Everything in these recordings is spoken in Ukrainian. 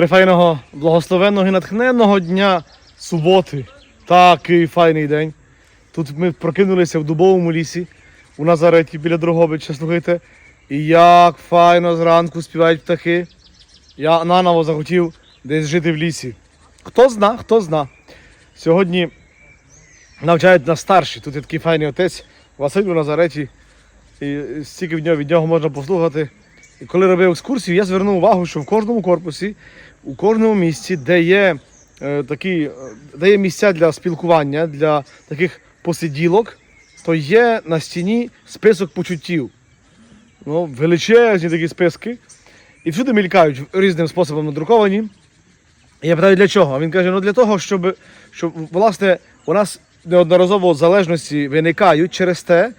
Прифайного, благословенного і натхненного дня суботи. Такий файний день. Тут ми прокинулися в дубовому лісі у Назареті біля Дрогобича, слухайте. І як файно зранку співають птахи. Я наново захотів десь жити в лісі. Хто зна, хто зна. Сьогодні навчають нас старші. Тут є такий файний отець Василь у Назареті. І стільки від нього, від нього можна послухати. І коли робив екскурсію, я звернув увагу, що в кожному корпусі, у кожному місці, де є е, такі, е, де є місця для спілкування, для таких посиділок, то є на стіні список почуттів. Ну, величезні такі списки. І всюди мількають різним способом надруковані. І я питаю, для чого? А він каже: ну для того, щоб, щоб власне у нас неодноразово залежності виникають через те,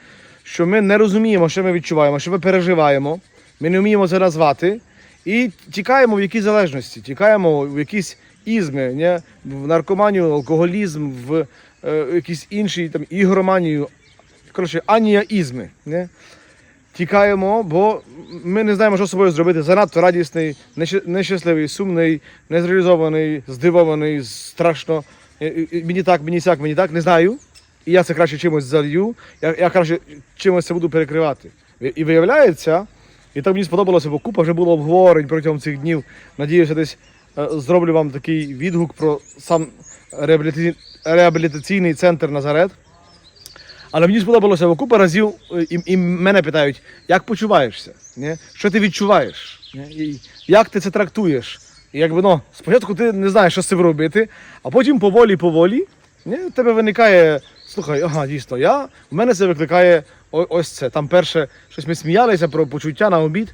що ми не розуміємо, що ми відчуваємо, що ми переживаємо, ми не вміємо це назвати, і тікаємо в якісь залежності, тікаємо в якісь ізми, не? в наркоманію, алкоголізм, в е, якісь інші там, ігроманію. Коротше, аніаізми. Не? Тікаємо, бо ми не знаємо, що з собою зробити. Занадто радісний, нещасливий, сумний, незреалізований, здивований, страшно. Е, е, е, Мені так, мені сяк, мені так, не знаю. І я це краще чимось залью, я, я краще чимось це буду перекривати. І виявляється, і так мені сподобалося, бо купа вже було обговорень протягом цих днів. Надіюся, десь е, зроблю вам такий відгук про сам реабілітаційний центр Назарет. Але мені сподобалося, бо купа разів е, і, і мене питають, як почуваєшся? Не? Що ти відчуваєш? І як ти це трактуєш? І якби ну, спочатку ти не знаєш, що з цим робити, а потім поволі-поволі в тебе виникає, слухай, ага, дійсно, я, в мене це викликає ось це. Там перше, щось ми сміялися про почуття на обід.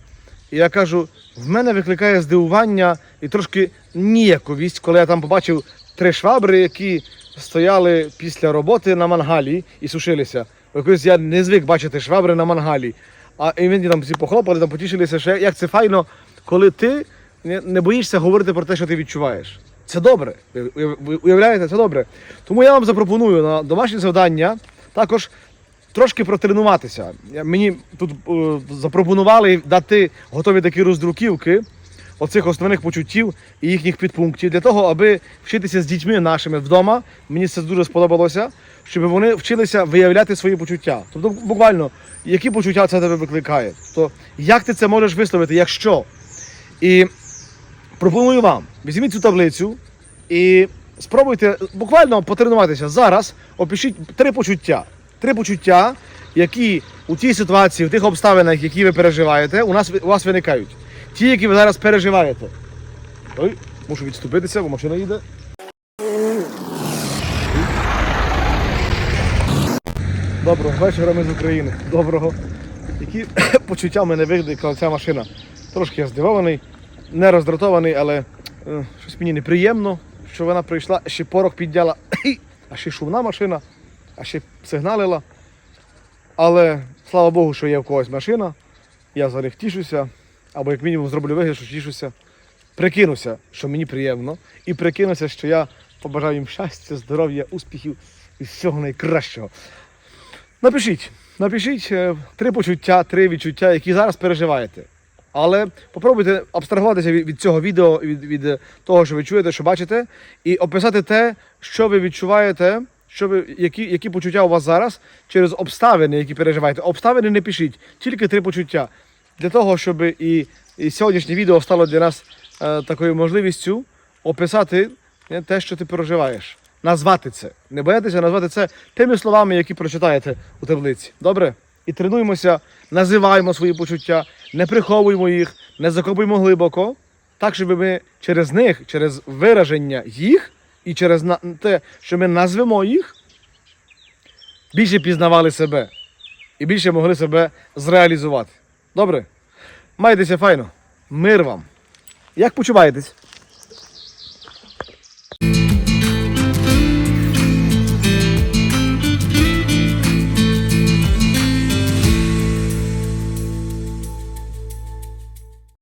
І я кажу, в мене викликає здивування і трошки ніяковість, коли я там побачив три швабри, які стояли після роботи на мангалі і сушилися. Якось я не звик бачити швабри на мангалі. А і мені там всі похлопали, там потішилися, що як це файно, коли ти не, боїшся говорити про те, що ти відчуваєш. Це добре. Ви уявляєте, це добре. Тому я вам запропоную на домашнє завдання також трошки протренуватися. Мені тут е, запропонували дати готові такі роздруківки оцих основних почуттів і їхніх підпунктів для того, аби вчитися з дітьми нашими вдома. Мені це дуже сподобалося, щоб вони вчилися виявляти свої почуття. Тобто, буквально, які почуття це тебе викликає. Тобто, як ти це можеш висловити, якщо. І пропоную вам, візьміть цю таблицю і спробуйте буквально потренуватися. Зараз опишіть три почуття. Три почуття, які у тій ситуації, в тих обставинах, які ви переживаєте, у нас у вас виникають. Ті, які ви зараз переживаєте. Ой, мушу відступитися, бо машина їде. Доброго вечора, ми з України. Доброго. Які почуття мене викликала ця машина? Трошки я здивований, не роздратований, але е, щось мені неприємно, що вона прийшла, ще порох підняла, а ще шумна машина, а ще сигналила. Але слава Богу, що є в когось машина. Я за них тішуся, або як мінімум зроблю вигляд, що тішуся. Прикинуся, що мені приємно, і прикинуся, що я побажаю їм щастя, здоров'я, успіхів і всього найкращого. Напишіть, напишіть е, три почуття, три відчуття, які зараз переживаєте. Але попробуйте абстрагуватися від, від цього відео, від, від е, того, що ви чуєте, що бачите, і описати те, що ви відчуваєте, що ви, які, які почуття у вас зараз через обставини, які переживаєте. Обставини не пишіть, тільки три почуття. Для того, щоб і, і сьогоднішнє відео стало для нас е, такою можливістю описати е, те, що ти переживаєш. Назвати це. Не боятися назвати це тими словами, які прочитаєте у таблиці. Добре? І тренуємося, називаємо свої почуття, не приховуємо їх, не закопуємо глибоко, так, щоб ми через них, через вираження їх і через те, що ми назвемо їх, більше пізнавали себе і більше могли себе зреалізувати. Добре? Майтеся файно. Мир вам. Як почуваєтесь?